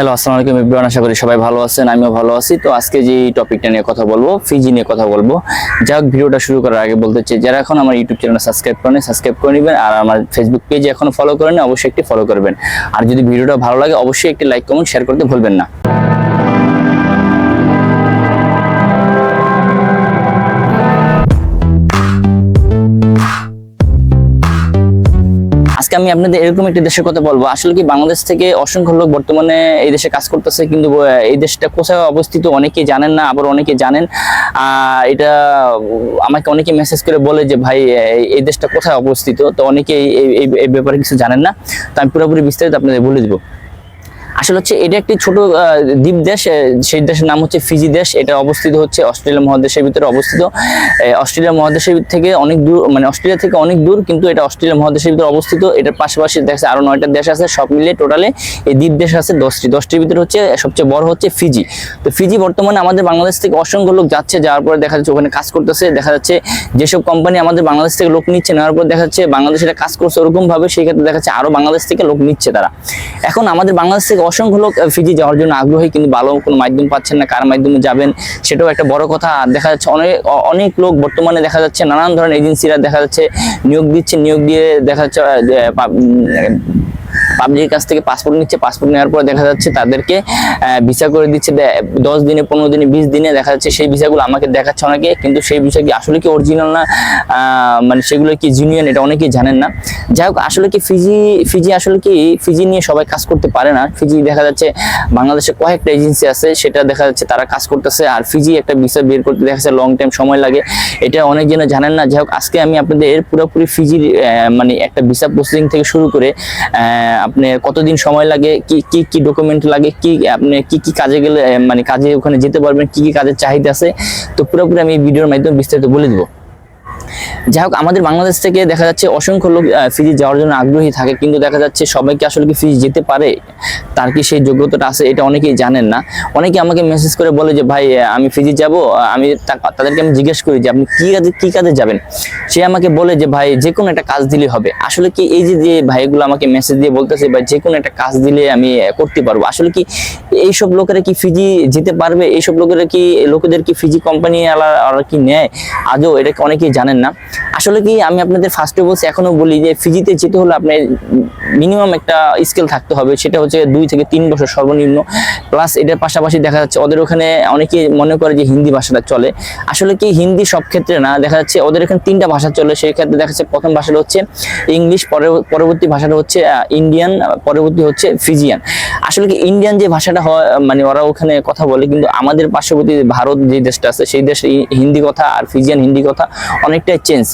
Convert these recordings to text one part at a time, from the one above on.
Hello আসসালামু আলাইকুম everyone আশা করি সবাই ভালো আছেন, আমিও ভালো আছি। তো আজকে যে টপিকটা নিয়ে কথা বলব ফিজি নিয়ে কথা বলব, যাক ভিডিওটা শুরু করার আগে বলতে চাই, যারা এখন আমার ইউটিউব চ্যানেল সাবস্ক্রাইব করেন সাবস্ক্রাইব করে নেবেন, আর আমার ফেসবুক পেজ এখনও ফলো করেন অবশ্যই একটি ফলো করবেন। আর যদি ভিডিওটা ভালো লাগে, অবশ্যই একটি লাইক কমেন্ট শেয়ার করতে ভুলবেন না। আজকে আমি আপনাদের এরকম একটি দেশের কথা বলব। আসলে কি বাংলাদেশ থেকে অসংখ্য লোক বর্তমানে এই দেশে কাজ করতেছে, কিন্তু এই দেশটা কোথায় অবস্থিত অনেকে জানেন না, আবার অনেকে জানেন এটা আমাকে অনেকে মেসেজ করে বলে যে, ভাই এই- দেশটা কোথায় অবস্থিত? তো অনেকে এই ব্যাপারে কিছু জানেন না। তো আমি পুরোপুরি বিস্তারিত আপনাদের বলে দিব। আসলে হচ্ছে এটা একটি ছোট দ্বীপ দেশ সেই দেশের নাম হচ্ছে ফিজি দেশ। এটা অবস্থিত হচ্ছে অস্ট্রেলিয়া মহাদেশের ভিতরে অবস্থিত। অস্ট্রেলিয়া মহাদেশের থেকে অনেক দূর মানে অস্ট্রেলিয়া থেকে অনেক দূর, কিন্তু এটা অস্ট্রেলিয়া মহাদেশের ভিতরে অবস্থিত। এটার পাশাপাশি দেখা আরও নয়টা দেশ আছে, সব মিলিয়ে টোটালে এই দ্বীপ দেশ আছে দশটি। দশটির ভিতরে হচ্ছে সবচেয়ে বড় হচ্ছে ফিজি। তো ফিজি বর্তমানে আমাদের বাংলাদেশ থেকে অসংখ্য লোক যাচ্ছে, যাওয়ার পরে দেখা যাচ্ছে ওখানে কাজ করতেছে, দেখা যাচ্ছে যেসব কোম্পানি আমাদের বাংলাদেশ থেকে লোক নিচ্ছে, নেওয়ার পর দেখা যাচ্ছে বাংলাদেশে এটা কাজ করছে ওরকম ভাবে সেই ক্ষেত্রে দেখা যাচ্ছে আরও বাংলাদেশ থেকে লোক নিচ্ছে তারা। এখন আমাদের বাংলাদেশ থেকে অসংখ্য লোক ফিজি যাওয়ার জন্য আগ্রহী, কিন্তু ভালো কোনো মাধ্যম পাচ্ছেন না, কার মাধ্যমে যাবেন সেটাও একটা বড় কথা। দেখা যাচ্ছে অনেক অনেক লোক বর্তমানে দেখা যাচ্ছে নানান ধরনের এজেন্সিরা দেখা যাচ্ছে নিয়োগ দিচ্ছে, নিয়োগ দিয়ে দেখা যাচ্ছে পাবলিকের কাছ থেকে পাসপোর্ট নিচ্ছে, পাসপোর্ট নেওয়ার পর দেখা যাচ্ছে তাদেরকে ভিসা করে দিচ্ছে দশ দিনে, পনেরো দিনে, বিশ দিনে দেখা যাচ্ছে সেই ভিসাগুলো আমাকে দেখাচ্ছে অনেকে, কিন্তু সেই ভিসা কি আসলে কি অরিজিনাল না মানে সেগুলো কি জুনিয়ন এটা অনেকেই জানেন না। যাই হোক আসলে কি ফিজি ফিজি আসলে কি, ফিজি নিয়ে সবাই কাজ করতে পারে না। ফিজি দেখা যাচ্ছে বাংলাদেশে কয়েকটা এজেন্সি আছে, সেটা দেখা যাচ্ছে তারা কাজ করতেছে, আর ফিজি একটা ভিসা বের করতে দেখা যাচ্ছে লং টাইম সময় লাগে। এটা অনেক জন জানেন না। যাই হোক আজকে আমি আপনাদের পুরোপুরি ফিজির মানে একটা ভিসা প্রসেসিং থেকে শুরু করে আপনার কতদিন সময় লাগে, কি কি কি ডকুমেন্ট লাগে, কি, আপনি কি কি কাজে গেলে মানে কাজে ওখানে যেতে পারবেন, কি কি কাজের চাহিদা আছে, তো পুরোপুরি আমি এই ভিডিওর মাধ্যমে বিস্তারিত বলে দেবো। যাই হোক, আমাদের বাংলাদেশ থেকে দেখা যাচ্ছে অসংখ্য লোক ফিজি যাওয়ার জন্য আগ্রহী থাকে, কিন্তু দেখা যাচ্ছে সবাইকে আসলে কি ফিজি যেতে পারে? তার কি সেই যোগ্যতাটা আছে, এটা অনেকেই জানেন না। অনেকে আমাকে মেসেজ করে বলে যে, ভাই আমি ফিজি যাব আমি তাদেরকে আমি জিজ্ঞেস করি যে, আপনি কি কাজে কি কাজে যাবেন? সে আমাকে বলে যে, ভাই, যে কোনো একটা কাজ দিলে হবে। আসলে কি এই যে ভাইগুলো আমাকে মেসেজ দিয়ে বলতেছে, ভাই, যে কোনো একটা কাজ দিলে আমি করতে পারব। আসলে কি এইসব লোকেরা কি ফ্রিজি যেতে পারবে? এইসব লোকেরা কি, লোকেদের কি ফ্রিজি কোম্পানি আর কি নেয়? আজও এটা অনেকেই জানেন না। আসলে কি আমি আপনাদের ফার্স্টে বলছি, এখনও বলি যে, ফিজিতে যেতে হলে আপনার মিনিমাম একটা স্কেল থাকতে হবে, সেটা হচ্ছে দুই থেকে তিন বছর সর্বনিম্ন। প্লাস এটার পাশাপাশি দেখা যাচ্ছে ওদের ওখানে অনেকে মনে করে যে হিন্দি ভাষাটা চলে। আসলে কি হিন্দি সব ক্ষেত্রে না, দেখা যাচ্ছে ওদের এখানে তিনটা ভাষা চলে, সেই ক্ষেত্রে দেখা যাচ্ছে প্রথম ভাষাটা হচ্ছে ইংলিশ পরবর্তী ভাষাটা হচ্ছে ইন্ডিয়ান পরবর্তী হচ্ছে ফিজিয়ান আসলে কি ইন্ডিয়ান যে ভাষাটা হয় মানে ওরা ওখানে কথা বলে, কিন্তু আমাদের পার্শ্ববর্তী ভারত যে দেশটা আছে, সেই দেশে হিন্দি কথা আর ফিজিয়ান হিন্দি কথা অনেকটাই চেঞ্জ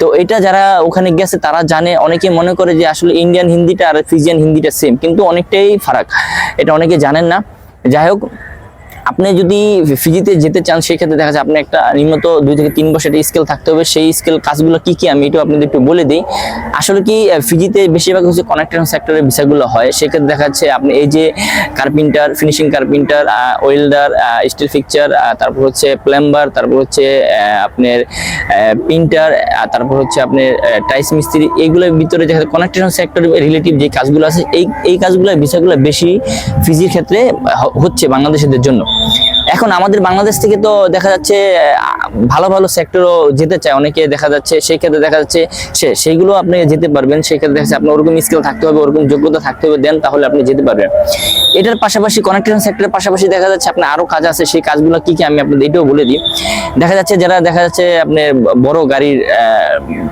তো এটা যারা ওখানে গেছে, তারা জানে, অনেকে মনে করে যে আসলে ইন্ডিয়ান হিন্দিটা আর ফিজিয়ান হিন্দিটা সেম কিন্তু অনেকটাই ফারাক। এটা অনেকে জানেন না। যাই হোক আপনি যদি ফিজিতে যেতে চান সেই ক্ষেত্রে দেখা যায় আপনি একটা নিম্নত দুই থেকে তিন বছর একটা স্কেল থাকতে হবে। সেই স্কেল কাজগুলো কি কি আমি একটু আপনাদের একটু বলে দিই। আসলে কি ফিজিতে বেশিরভাগ হচ্ছে কনেক্টর সেক্টরের বিষয়গুলো হয়। সেক্ষেত্রে দেখা যাচ্ছে আপনি এই যে carpenter finishing carpenter welder steel fixture তারপর হচ্ছে প্লাম্বার তারপর হচ্ছে আপনার প্রিন্টার তারপর হচ্ছে আপনার টাইস মিস্ত্রি। এইগুলোর ভিতরে দেখা যায় কনেকশন সেক্টর রিলেটিভ যে কাজগুলো আছে, এই এই কাজগুলো বিষয়গুলো বেশি ফিজির ক্ষেত্রে হচ্ছে বাংলাদেশিদের জন্য। এখন আমাদের বাংলাদেশ থেকে তো দেখা যাচ্ছে ভালো ভালো সেক্টরও যেতে চায়। অনেকে দেখা যাচ্ছে, সেই ক্ষেত্রে দেখা যাচ্ছে সে, সেইগুলো আপনি যেতে পারবেন। সেই ক্ষেত্রে দেখা যাচ্ছে আপনার ওরকম স্কিল থাকতে হবে, ওরকম যোগ্যতা থাকতে হবে, দেন তাহলে আপনি যেতে পারবেন। এটার পাশাপাশি কানেকশন সেক্টরের পাশাপাশি দেখা যাচ্ছে আপনার আরও কাজ আছে, সেই কাজগুলো কি কি আমি আপনাদের এটাও বলে দিই। দেখা যাচ্ছে যারা, দেখা যাচ্ছে আপনি বড় গাড়ির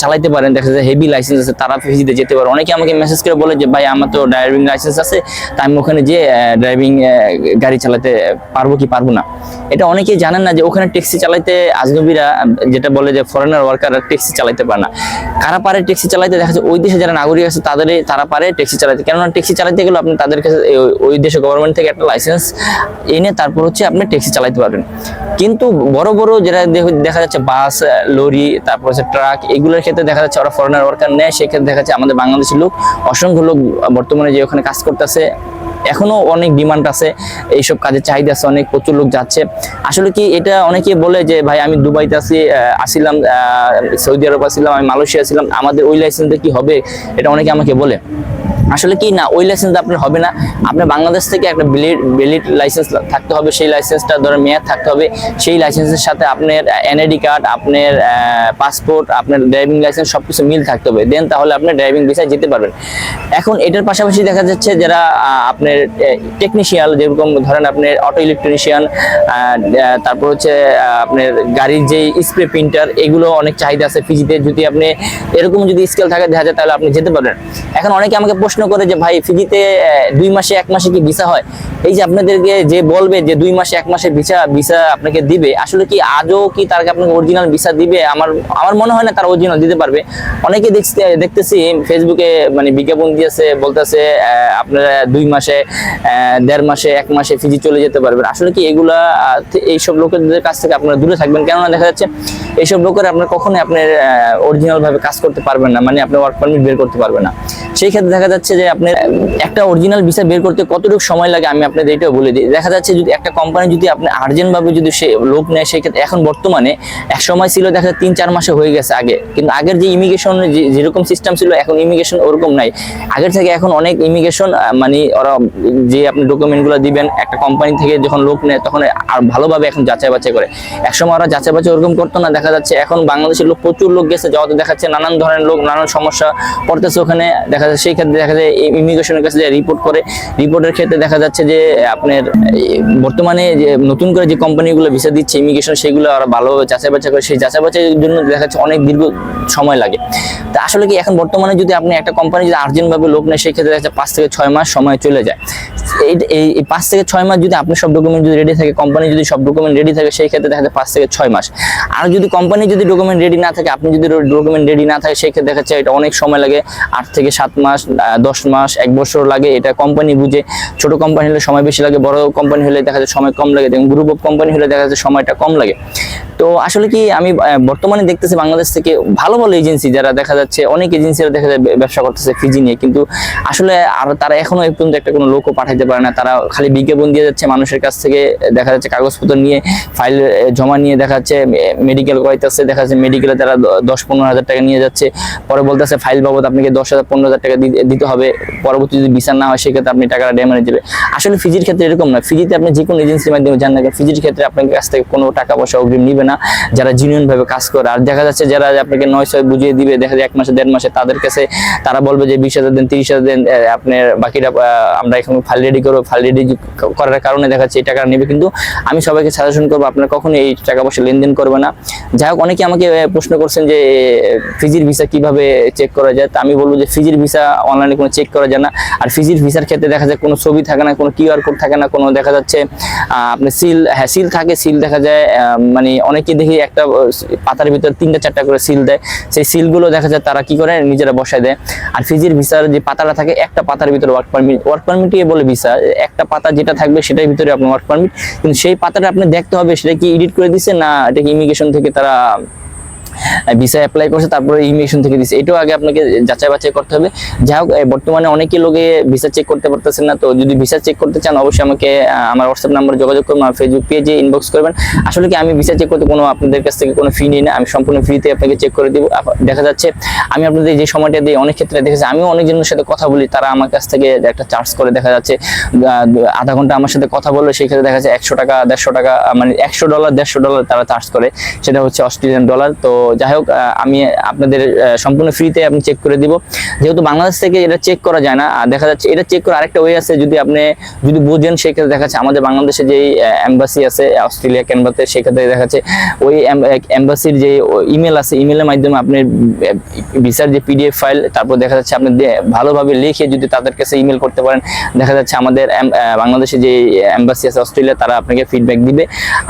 চালাইতে পারেন, দেখা যাচ্ছে হেভি লাইসেন্স আছে, তারা ফিজিতে যেতে পারে। অনেকে আমাকে মেসেজ করে বলে যে, ভাই, আমার তো ড্রাইভিং লাইসেন্স আছে, তা আমি ওখানে যে ড্রাইভিং গাড়ি চালাতে পারব কি পারব না? এটা অনেকেই জানেন না যে ওখানে ট্যাক্সি চালাইতে আজনবীরা যেটা বলে যে ফরেনার ওয়ার্কার ট্যাক্সি চালাইতে পারে না। কারা পারে ট্যাক্সি চালাইতে? দেখা যাচ্ছে ওই দেশে যারা নাগরিক আছে তাদের তারা পারে ট্যাক্সি চালাইতে। কেননা ট্যাক্সি চালাইতে গেলে আপনি তাদের কাছে ওই দেশে গভর্নমেন্ট থেকে একটা লাইসেন্স এনে তারপর হচ্ছে আপনি ট্যাক্সি চালাইতে পারবেন। কিন্তু বড় বড় যেটা দেখা যাচ্ছে বাস লরি, তারপর হচ্ছে ট্রাক, এগুলোর ক্ষেত্রে দেখা যাচ্ছে ওরা ফরেনার ওয়ার্কার নেয়। সেক্ষেত্রে দেখা যাচ্ছে আমাদের বাংলাদেশের লোক, অসংখ্য লোক বর্তমানে যে ওখানে কাজ করতেছে এখনও অনেক ডিমান্ড আছে, এইসব কাজের চাহিদা আছে, অনেক প্রচুর লোক যাচ্ছে। আসলে কি এটা অনেকে বলে যে, ভাই, আমি দুবাইতে আসি আসিলাম সৌদি আরব আসিলাম, আমি মালয়েশিয়া ছিলাম আমাদের ওই লাইসেন্সে কি হবে? এটা অনেকে আমাকে বলে। আসলে কি না, ওই লাইসেন্স আপনার হবে না। আপনার বাংলাদেশ থেকে একটা বিলিড বিলিড লাইসেন্স থাকতে হবে, সেই লাইসেন্সটা ধরে মেয়াদ থাকতে হবে। সেই লাইসেন্সের সাথে আপনার এনআইডি কার্ড আপনার পাসপোর্ট আপনার ড্রাইভিং লাইসেন্স সব কিছু মিল থাকতে হবে। দেন তাহলে আপনার ড্রাইভিং ভিসায় যেতে পারবেন। এখন এটার পাশাপাশি দেখা যাচ্ছে যারা আপনার টেকনিশিয়াল যেরকম ধরেন আপনার অটো ইলেকট্রিশিয়ান তারপর হচ্ছে আপনার গাড়ির যে স্প্রে প্রিন্টার এগুলো অনেক চাহিদা আছে ফিজিতে যদি আপনি এরকম যদি স্কেল থাকে দেখা যায় তাহলে আপনি যেতে পারবেন। এখন অনেকে আমাকে প্রশ্ন করে যে, ভাই ফিজিতে দুই মাসে, এক মাসে কি ভিসা হয়? এই যে আপনাদেরকে যে বলবে যে, দুই মাসে, এক মাসে ভিসা ভিসা আপনাকে দিবে আসলে কি আজও কি তার আপনাকে অরিজিনাল ভিসা দিবে? আমার আমার মনে হয় না তার অরিজিনাল দিতে পারবে। অনেকে দেখতে দেখতেছি ফেসবুকে মানে বিজ্ঞাপন দিয়েছে, বলতেছে আপনারা দুই মাসে দেড় মাসে, এক মাসে ফিজি চলে যেতে পারবেন। আসলে কি এগুলা এইসব লোকেদের কাছ থেকে আপনারা দূরে থাকবেন? কেননা দেখা যাচ্ছে, এইসব লোকের আপনার কখনোই আপনার অরিজিনাল ভাবে কাজ করতে পারবেন না। মানে আপনি ওয়ার্ক পারমিট বের করতে পারবেন না। সেই ক্ষেত্রে দেখা যাচ্ছে যে আপনার একটা অরিজিনাল ভিসা বের করতে কতটুকু সময় লাগে আমি আপনাদের এটাও বলে দিই। দেখা যাচ্ছে যদি একটা কোম্পানি যদি আপনি আর্জেন্ট ভাবে যদি সে লোক নেয় সেই ক্ষেত্রে এখন বর্তমানে এক সময় ছিল দেখা যায় তিন চার মাসে হয়ে গেছে আগে। কিন্তু আগের যে ইমিগ্রেশন যেরকম সিস্টেম ছিল, এখন ইমিগ্রেশন ওরকম নাই। আগের থেকে এখন অনেক ইমিগ্রেশন মানে ওরা যে আপনি ডকুমেন্টগুলো দিবেন, একটা কোম্পানি থেকে যখন লোক নেয়, তখন আর ভালোভাবে এখন যাচাই বাছাই করে। একসময় ওরা যাচাই বাছাই ওরকম করতো না, দেখা যাচ্ছে এখন বাংলাদেশের লোক প্রচুর লোক গেছে, যাওয়াতে দেখাচ্ছে নানান ধরনের লোক, নানান সমস্যা পড়তেছে ওখানে। দেখা যাচ্ছে সেই ক্ষেত্রে যায় ইমিগ্রেশনের কাছে রিপোর্ট করে রিপোর্টের ক্ষেত্রে দেখা যাচ্ছে যে আপনার বর্তমানে যে নতুন করে যে কোম্পানিগুলো ভিসা দিচ্ছে ইমিগ্রেশন সেগুলো আর ভালোভাবে যাচাই বাছাই করে, সেই যাচাই বাছাইয়ের জন্য দেখা যাচ্ছে অনেক দীর্ঘ সময় লাগে। তা আসলে কি এখন বর্তমানে যদি আপনি একটা কোম্পানি যদি আর্জেন্টভাবে লোক নেয়, সেই ক্ষেত্রে দেখা যাচ্ছে পাঁচ থেকে ছয় মাস সময় চলে যায়। এই এই পাঁচ থেকে ছয় মাস যদি আপনি সব ডকুমেন্ট যদি রেডি থাকে কোম্পানি যদি সব ডকুমেন্ট রেডি থাকে, সেই ক্ষেত্রে দেখা যায় পাঁচ থেকে ছয় মাস। আর যদি কোম্পানি যদি ডকুমেন্ট রেডি না থাকে, আপনি যদি ডকুমেন্ট রেডি না থাকে, সেই ক্ষেত্রে দেখা যাচ্ছে এটা অনেক সময় লাগে। আট থেকে সাত মাস দশ মাস, এক বছর লাগে। এটা কোম্পানি বুঝে। ছোট কোম্পানি হলে সময় বেশি লাগে, বড় কোম্পানি হলে দেখা যায় সময় কম লাগে। এবং গ্রুপ অফ কোম্পানি হলে দেখা যাচ্ছে সময়টা কম লাগে। তো আসলে কি আমি বর্তমানে দেখতেছি বাংলাদেশ থেকে ভালো ভালো এজেন্সি যারা দেখা যাচ্ছে, অনেক এজেন্সিরা দেখা যায় ব্যবসা করতেছে ফিজি নিয়ে। কিন্তু আসলে আর তারা এখনও এই পর্যন্ত একটা কোনো লোকও পাঠাইতে পারে না। তারা খালি বিজ্ঞাপন দিয়ে যাচ্ছে, মানুষের কাছ থেকে দেখা যাচ্ছে কাগজপত্র নিয়ে ফাইল জমা নিয়ে দেখা যাচ্ছে মেডিকেল করাইতেছে, দেখা যাচ্ছে মেডিকেলে তারা দশ পনেরো হাজার টাকা নিয়ে যাচ্ছে। পরে বলতেছে ফাইল বাবদ আপনাকে দশ হাজার, পনেরো হাজার টাকা দিতে হবে। পরবর্তী যদি বিচার না হয়, সেক্ষেত্রে আপনি টাকাটা ড্যামেজ দেবে আসলে ফিজির ক্ষেত্রে এরকম না। ফিজিতে আপনি যে কোনো এজেন্সির মাধ্যমে যান না ফিজির ক্ষেত্রে আপনার কাছ থেকে কোনো টাকা পয়সা অগ্রিম নিবে না। যারা জিনিয়ন ভাবে কাজ করে, আর দেখা যাচ্ছে যারা আপনাকে নয়, ছয় বুঝিয়ে দিবে, দেখা যায় এক মাসে, দেড় মাসে তাদের কাছে তারা বলবে যে, বিশ হাজার দেন, তিরিশ হাজার দেন আপনার বাকিটা আমরা এখন ফাইল রেডি করব ফাইল রেডি করার কারণে দেখা যাচ্ছে এই টাকা নেবে। কিন্তু আমি সবাইকে সাজেশন করব, আপনারা কখনো এই টাকা পয়সা লেনদেন করবে না। যাই হোক অনেকে আমাকে প্রশ্ন করছেন যে ফিজির ভিসা কীভাবে চেক করা যায়? তা আমি বলব যে, ফিজির ভিসা অনলাইনে কোনো চেক করা যায় না। আর ফিজির ভিসার ক্ষেত্রে দেখা যায় কোনো ছবি থাকে না, কোনো কিউআর কোড থাকে না, কোনো দেখা যাচ্ছে আপনার সিল হ্যাঁ সিল থাকে সিল দেখা যায় মানে অনেকে দেখি একটা পাতার ভিতরে তিনটা, চারটা করে সিল দেয়। সেই সিলগুলো দেখা যায় তারা কি করে? নিজেরা বসায় দেয়। আর ফিজির ভিসার যে পাতাটা থাকে, একটা পাতার ভিতরে ওয়ার্ক পারমিট ওয়ার্ক পারমিটই বলে ভিসা একটা পাতা যেটা থাকবে সেটার ভিতরে আপনার ওয়ার্ক পারমিট কিন্তু সেই পাতাটা আপনি দেখতে হবে সেটা কি এডিট করে দিছে না এটা কি ইমিগ্রেশন থেকে তারা ভিসা অ্যাপ্লাই করছে, তারপরে ইমিগ্রেশন থেকে দিছে। এটাও আগে আপনাকে যাচাই বাছাই করতে হবে। যাই হোক বর্তমানে অনেকে লোকে ভিসা চেক করতে পারতেছেন না। তো যদি ভিসা চেক করতে চান, অবশ্যই আমাকে আমার হোয়াটসঅ্যাপ নাম্বারে যোগাযোগ করবেন আমার ফেসবুক পেজে ইনবক্স করবেন। আসলে কি, আমি ভিসা চেক করতে কোনো আপনাদের কাছ থেকে কোনো ফি নিই না। আমি সম্পূর্ণ ফ্রিতে আপনাকে চেক করে দিব। দেখা যাচ্ছে, আমি আপনাদের যে সময়টা দিই, অনেক ক্ষেত্রে দেখেছি আমিও অনেকজনের সাথে কথা বলি, তারা আমার কাছ থেকে একটা চার্জ করে। দেখা যাচ্ছে আধা ঘণ্টা আমার সাথে কথা বললে সেই ক্ষেত্রে দেখা যাচ্ছে একশো টাকা, দেড়শো টাকা মানে একশো ডলার দেড়শো ডলার তারা চার্জ করে। সেটা হচ্ছে অস্ট্রেলিয়ান ডলার তো যাই হোক আমি আপনাদের সম্পূর্ণ ফ্রিতে আমি চেক করে দিব। যেহেতু বাংলাদেশ থেকে এটা চেক করা যায় না দেখা যাচ্ছে এটা চেক করার আরেকটা ওয়ে আছে, যদি আপনি, যদি বুঝেন, সেক্ষেত্রে দেখা যাচ্ছে আমাদের বাংলাদেশে যে এম্বাসি আছে অস্ট্রেলিয়া ক্যানভাতে সেক্ষেত্রে দেখা যাচ্ছে ওই এম্বাসির যে ইমেল আছে ইমেলের মাধ্যমে আপনি ভিসার যে পিডিএফ ফাইল তারপর দেখা যাচ্ছে আপনি ভালোভাবে লিখে যদি তাদের কাছে ইমেল করতে পারেন, দেখা যাচ্ছে আমাদের বাংলাদেশে যে এম্বাসি আছে অস্ট্রেলিয়া তারা আপনাকে ফিডব্যাক দিবে।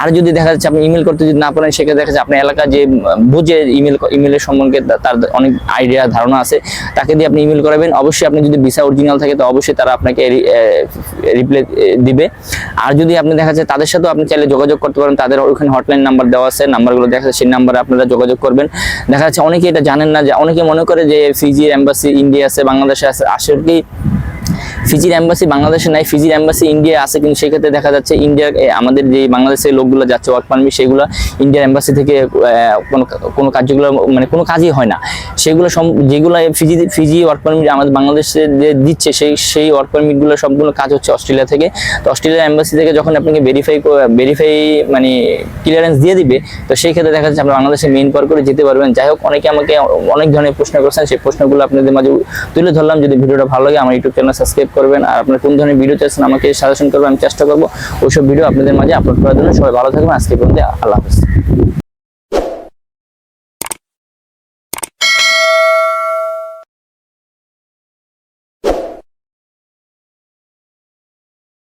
আর যদি দেখা যাচ্ছে আপনি ইমেল করতে যদি না পারেন, সেক্ষেত্রে দেখা যাচ্ছে আপনার এলাকা যে বুঝে ইমেল ইমেলের সম্পর্কে তার অনেক আইডিয়া ধারণা আছে। তাকে দিয়ে আপনি ইমেল করাবেন। অবশ্যই আপনি যদি ভিসা অরিজিনাল থাকে, তো অবশ্যই তারা আপনাকে রিপ্লাই দিবে। আর যদি আপনি দেখা যাচ্ছে তাদের সাথেও আপনি চাইলে যোগাযোগ করতে পারেন, তাদের ওখানে হটলাইন নাম্বার দেওয়া আছে নাম্বারগুলো দেখা যাচ্ছে, সেই নাম্বারে আপনারা যোগাযোগ করবেন। দেখা যাচ্ছে অনেকে এটা জানেন না যে, অনেকে মনে করে যে ফিজি এম্বাসি ইন্ডিয়া আছে বাংলাদেশে আছে, আসলে ফিজির অ্যাম্বাসি বাংলাদেশে নাই, ফিজির অ্যাম্বাসি ইন্ডিয়া আছে, কিন্তু সেক্ষেত্রে দেখা যাচ্ছে ইন্ডিয়ার আমাদের যে বাংলাদেশের লোকগুলো যাচ্ছে ওয়ার্ক পারমিট সেগুলো ইন্ডিয়ার অ্যাম্বাসি থেকে কোনো কোনো কার্যগুলো মানে কোনো কাজই হয় না। সেগুলো যেগুলো ফিজি ফিজি ওয়ার্ক পারমিট আমাদের বাংলাদেশে যে দিচ্ছে, সেই সেই ওয়ার্ক পারমিটগুলো সবগুলো কাজ হচ্ছে অস্ট্রেলিয়া থেকে। তো অস্ট্রেলিয়ার অ্যাম্বাসি থেকে যখন আপনাকে ভেরিফাই ভেরিফাই মানে ক্লিয়ারেন্স দিয়ে দিবে, তো সেই ক্ষেত্রে দেখা যাচ্ছে আপনি বাংলাদেশে মেইন পার করে যেতে পারবেন। যাই হোক, অনেকে আমাকে অনেক ধরনের প্রশ্ন করছেন, সেই প্রশ্নগুলো আপনাদের মাঝে তুলে ধরলাম। যদি ভিডিওটা ভালো লাগে, আমার ইউটিউব চ্যানেল সাবস্ক্রাইব করবেন আর আপনার কোন ধরনের ভিডিও চাইছেন আমাকে সাজেশন করবেন, আমি চেষ্টা করব। ওইসব ভিডিও আপনাদের মাঝে আপলোড করার জন্য। সবাই ভালো থাকবেন। আজকে পর্যন্ত আল্লাহ হাফেজ।